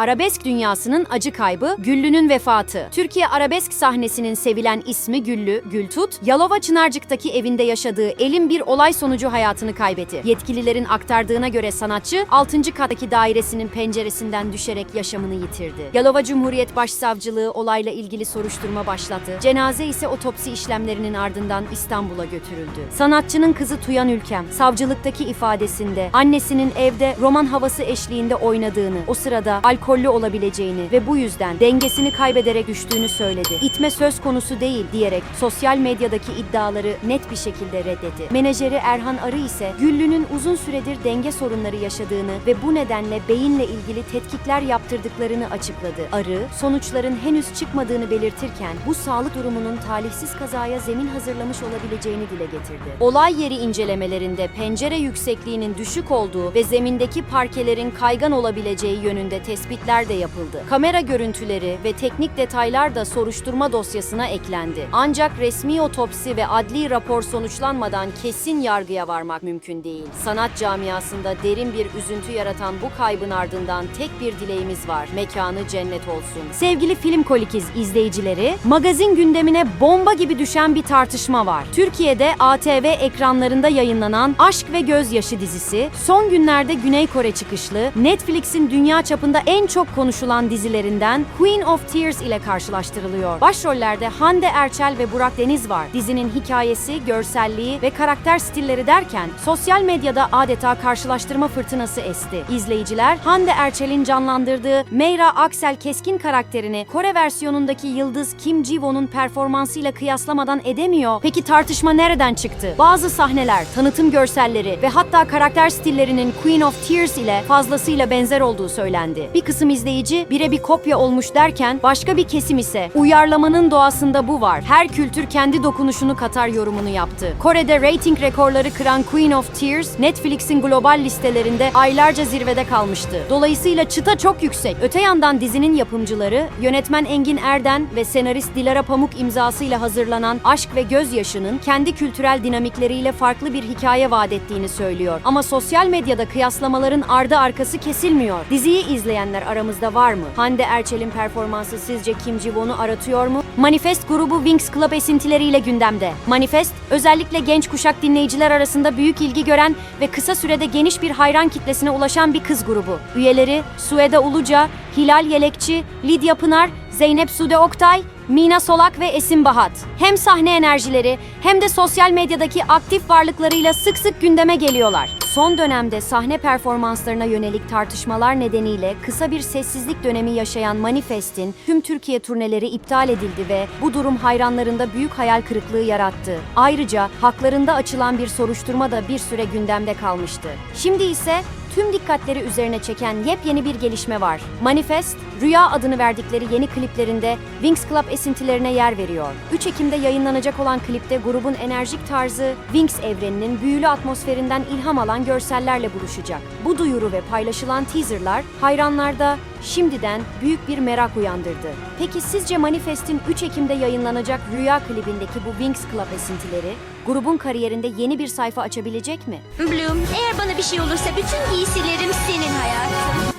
Arabesk dünyasının acı kaybı, Güllü'nün vefatı. Türkiye arabesk sahnesinin sevilen ismi Güllü, Gültut, Yalova Çınarcık'taki evinde yaşadığı elin bir olay sonucu hayatını kaybetti. Yetkililerin aktardığına göre sanatçı, 6. kattaki dairesinin penceresinden düşerek yaşamını yitirdi. Yalova Cumhuriyet Başsavcılığı olayla ilgili soruşturma başlattı. Cenaze ise otopsi işlemlerinin ardından İstanbul'a götürüldü. Sanatçının kızı Tuyan Ülkem, savcılıktaki ifadesinde annesinin evde roman havası eşliğinde oynadığını, o sırada alkollü olabileceğini ve bu yüzden dengesini kaybederek düştüğünü söyledi. İtme söz konusu değil diyerek sosyal medyadaki iddiaları net bir şekilde reddetti. Menajeri Erhan Arı ise Güllü'nün uzun süredir denge sorunları yaşadığını ve bu nedenle beyinle ilgili tetkikler yaptırdıklarını açıkladı. Arı, sonuçların henüz çıkmadığını belirtirken bu sağlık durumunun talihsiz kazaya zemin hazırlamış olabileceğini dile getirdi. Olay yeri incelemelerinde pencere yüksekliğinin düşük olduğu ve zemindeki parkelerin kaygan olabileceği yönünde tespitler de yapıldı. Kamera görüntüleri ve teknik detaylar da soruşturma dosyasına eklendi. Ancak resmi otopsi ve adli rapor sonuçlanmadan kesin yargıya varmak mümkün değil. Sanat camiasında derin bir üzüntü yaratan bu kaybın ardından tek bir dileğimiz var. Mekanı cennet olsun. Sevgili Film Kolikiz izleyicileri, magazin gündemine bomba gibi düşen bir tartışma var. Türkiye'de ATV ekranlarında yayınlanan Aşk ve Gözyaşı dizisi, son günlerde Güney Kore çıkışlı, Netflix'in dünya çapında en çok konuşulan dizilerinden Queen of Tears ile karşılaştırılıyor. Başrollerde Hande Erçel ve Burak Deniz var. Dizinin hikayesi, görselliği ve karakter stilleri derken sosyal medyada adeta karşılaştırma fırtınası esti. İzleyiciler Hande Erçel'in canlandırdığı Meyra Aksel Keskin karakterini Kore versiyonundaki yıldız Kim Ji-won'un performansıyla kıyaslamadan edemiyor. Peki tartışma nereden çıktı? Bazı sahneler, tanıtım görselleri ve hatta karakter stillerinin Queen of Tears ile fazlasıyla benzer olduğu söylendi. Bir kısım izleyici birebir kopya olmuş derken başka bir kesim ise uyarlamanın doğasında bu var. Her kültür kendi dokunuşunu katar yorumunu yaptı. Kore'de rating rekorları kıran Queen of Tears, Netflix'in global listelerinde aylarca zirvede kalmıştı. Dolayısıyla çıta çok yüksek. Öte yandan dizinin yapımcıları, yönetmen Engin Erden ve senarist Dilara Pamuk imzasıyla hazırlanan Aşk ve Gözyaşı'nın kendi kültürel dinamikleriyle farklı bir hikaye vaat ettiğini söylüyor. Ama sosyal medyada kıyaslamaların ardı arkası kesilmiyor. Diziyi izleyenler aramızda var mı? Hande Erçel'in performansı sizce Kim Ji-won'u aratıyor mu? Manifest grubu Wings Club esintileriyle gündemde. Manifest, özellikle genç kuşak dinleyiciler arasında büyük ilgi gören ve kısa sürede geniş bir hayran kitlesine ulaşan bir kız grubu. Üyeleri Sueda Uluca, Hilal Yelekçi, Lidya Pınar, Zeynep Sude Oktay, Mina Solak ve Esin Bahat. Hem sahne enerjileri hem de sosyal medyadaki aktif varlıklarıyla sık sık gündeme geliyorlar. Son dönemde sahne performanslarına yönelik tartışmalar nedeniyle kısa bir sessizlik dönemi yaşayan Manifest'in tüm Türkiye turneleri iptal edildi ve bu durum hayranlarında büyük hayal kırıklığı yarattı. Ayrıca haklarında açılan bir soruşturma da bir süre gündemde kalmıştı. Şimdi ise tüm dikkatleri üzerine çeken yepyeni bir gelişme var. Manifest, Rüya adını verdikleri yeni kliplerinde Wings Club esintilerine yer veriyor. 3 Ekim'de yayınlanacak olan klipte grubun enerjik tarzı, Wings evreninin büyülü atmosferinden ilham alan görsellerle buluşacak. Bu duyuru ve paylaşılan teaserlar hayranlarda şimdiden büyük bir merak uyandırdı. Peki sizce Manifest'in 3 Ekim'de yayınlanacak Rüya klibindeki bu Wings Club esintileri grubun kariyerinde yeni bir sayfa açabilecek mi? Bloom, eğer bana bir şey olursa bütün giysilerim senin hayatım.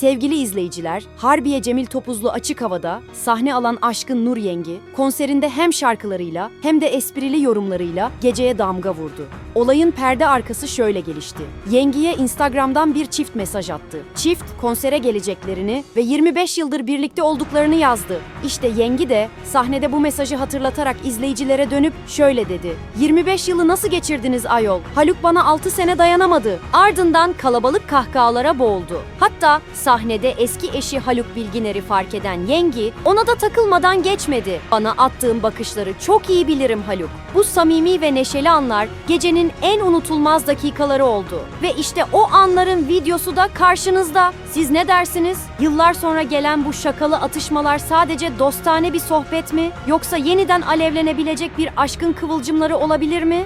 Sevgili izleyiciler, Harbiye Cemil Topuzlu Açık Hava'da sahne alan Aşkın Nur Yengi, konserinde hem şarkılarıyla hem de esprili yorumlarıyla geceye damga vurdu. Olayın perde arkası şöyle gelişti. Yengi'ye Instagram'dan bir çift mesaj attı. Çift konsere geleceklerini ve 25 yıldır birlikte olduklarını yazdı. İşte Yengi de sahnede bu mesajı hatırlatarak izleyicilere dönüp şöyle dedi. 25 yılı nasıl geçirdiniz ayol? Haluk bana 6 sene dayanamadı. Ardından kalabalık kahkahalara boğuldu. Hatta sahnede eski eşi Haluk Bilginer'i fark eden Yengi ona da takılmadan geçmedi. Bana attığım bakışları çok iyi bilirim Haluk. Bu samimi ve neşeli anlar gecenin en unutulmaz dakikaları oldu. Ve işte o anların videosu da karşınızda. Siz ne dersiniz? Yıllar sonra gelen bu şakalı atışmalar sadece dostane bir sohbet mi? Yoksa yeniden alevlenebilecek bir aşkın kıvılcımları olabilir mi?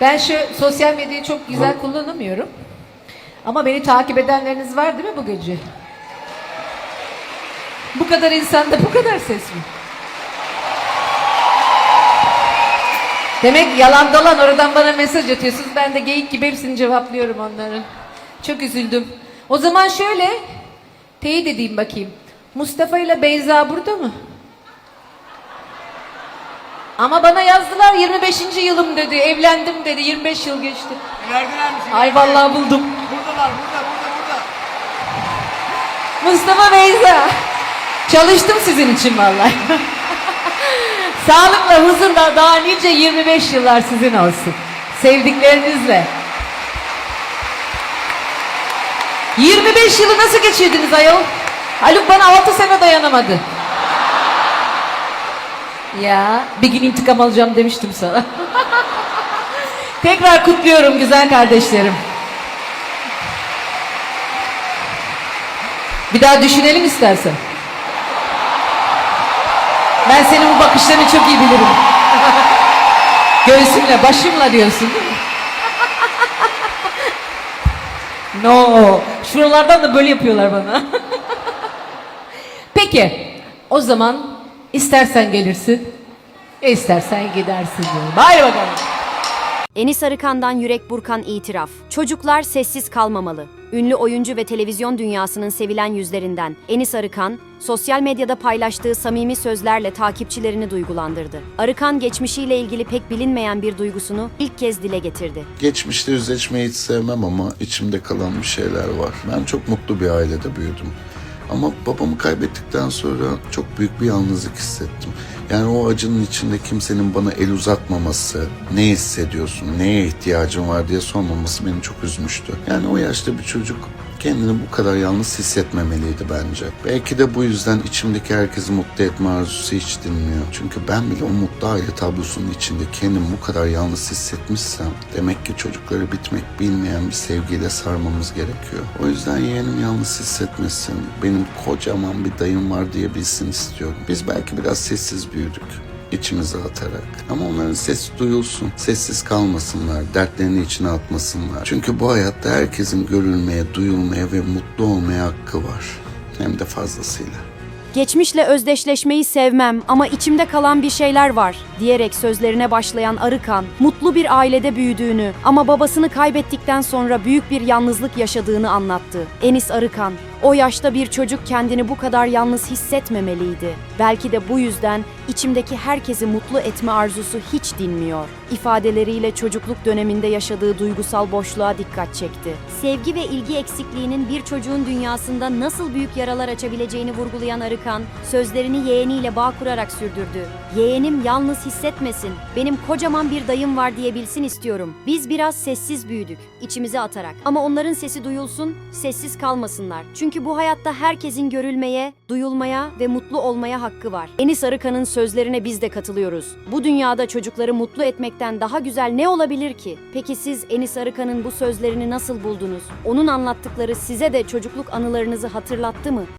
Ben şu sosyal medyayı çok güzel kullanamıyorum. Ama beni takip edenleriniz var değil mi bu gece? Bu kadar insanda bu kadar ses mi? Demek yalan dolan oradan bana mesaj atıyorsunuz. Ben de geyik gibi hepsini cevaplıyorum onların. Çok üzüldüm. O zaman şöyle teyit edeyim bakayım. Mustafa ile Beyza burada mı? Ama bana yazdılar 25. yılım dedi. Evlendim dedi. 25 yıl geçti. Verdiler mi? Ay vallahi buldum. Buradalar, burada, burada, burada. Mustafa Beyza. Çalıştım sizin için vallahi. Sağlıkla, huzurla daha nice 25 yıllar sizin olsun. Sevdiklerinizle. 25 yılı nasıl geçirdiniz ayol? Haluk bana 6 sene dayanamadı. Ya bir gün intikam alacağım demiştim sana. Tekrar kutluyorum güzel kardeşlerim. Bir daha düşünelim istersen. Ben senin bu bakışlarını çok iyi bilirim. Göğsümle, başımla diyorsun değil mi? no. Şuralardan da böyle yapıyorlar bana. Peki. O zaman istersen gelirsin, istersen gidersin diyorum. Haydi bakalım. Enis Arıkan'dan Yürek Burkan itiraf. Çocuklar sessiz kalmamalı. Ünlü oyuncu ve televizyon dünyasının sevilen yüzlerinden Enis Arıkan, sosyal medyada paylaştığı samimi sözlerle takipçilerini duygulandırdı. Arıkan geçmişiyle ilgili pek bilinmeyen bir duygusunu ilk kez dile getirdi. Geçmişte yüzleşmeyi hiç sevmem ama içimde kalan bir şeyler var. Ben çok mutlu bir ailede büyüdüm. Ama babamı kaybettikten sonra çok büyük bir yalnızlık hissettim. Yani o acının içinde kimsenin bana el uzatmaması, ne hissediyorsun, neye ihtiyacın var diye sormaması beni çok üzmüştü. Yani o yaşta bir çocuk kendini bu kadar yalnız hissetmemeliydi bence. Belki de bu yüzden içimdeki herkesi mutlu etme arzusu hiç dinmiyor. Çünkü ben bile o mutlu aile tablosunun içinde kendimi bu kadar yalnız hissetmişsem demek ki çocukları bitmek bilmeyen bir sevgiyle sarmamız gerekiyor. O yüzden yeğenim yalnız hissetmesin, benim kocaman bir dayım var diyebilsin istiyorum. Biz belki biraz sessiz büyüdük içimize atarak. Ama onların sesi duyulsun, sessiz kalmasınlar, dertlerini içine atmasınlar. Çünkü bu hayatta herkesin görülmeye, duyulmaya ve mutlu olmaya hakkı var. Hem de fazlasıyla. Geçmişle özdeşleşmeyi sevmem ama içimde kalan bir şeyler var diyerek sözlerine başlayan Arıkan, mutlu bir ailede büyüdüğünü ama babasını kaybettikten sonra büyük bir yalnızlık yaşadığını anlattı. Enis Arıkan, o yaşta bir çocuk kendini bu kadar yalnız hissetmemeliydi. Belki de bu yüzden içimdeki herkesi mutlu etme arzusu hiç dinmiyor. İfadeleriyle çocukluk döneminde yaşadığı duygusal boşluğa dikkat çekti. Sevgi ve ilgi eksikliğinin bir çocuğun dünyasında nasıl büyük yaralar açabileceğini vurgulayan Arıkan, sözlerini yeğeniyle bağ kurarak sürdürdü. Yeğenim yalnız hissetmesin, benim kocaman bir dayım var diyebilsin istiyorum. Biz biraz sessiz büyüdük, içimize atarak. Ama onların sesi duyulsun, sessiz kalmasınlar. Çünkü bu hayatta herkesin görülmeye, duyulmaya ve mutlu olmaya hakkı var. Enis Arıkan'ın sözlerine biz de katılıyoruz. Bu dünyada çocukları mutlu etmekten daha güzel ne olabilir ki? Peki siz Enis Arıkan'ın bu sözlerini nasıl buldunuz? Onun anlattıkları size de çocukluk anılarınızı hatırlattı mı?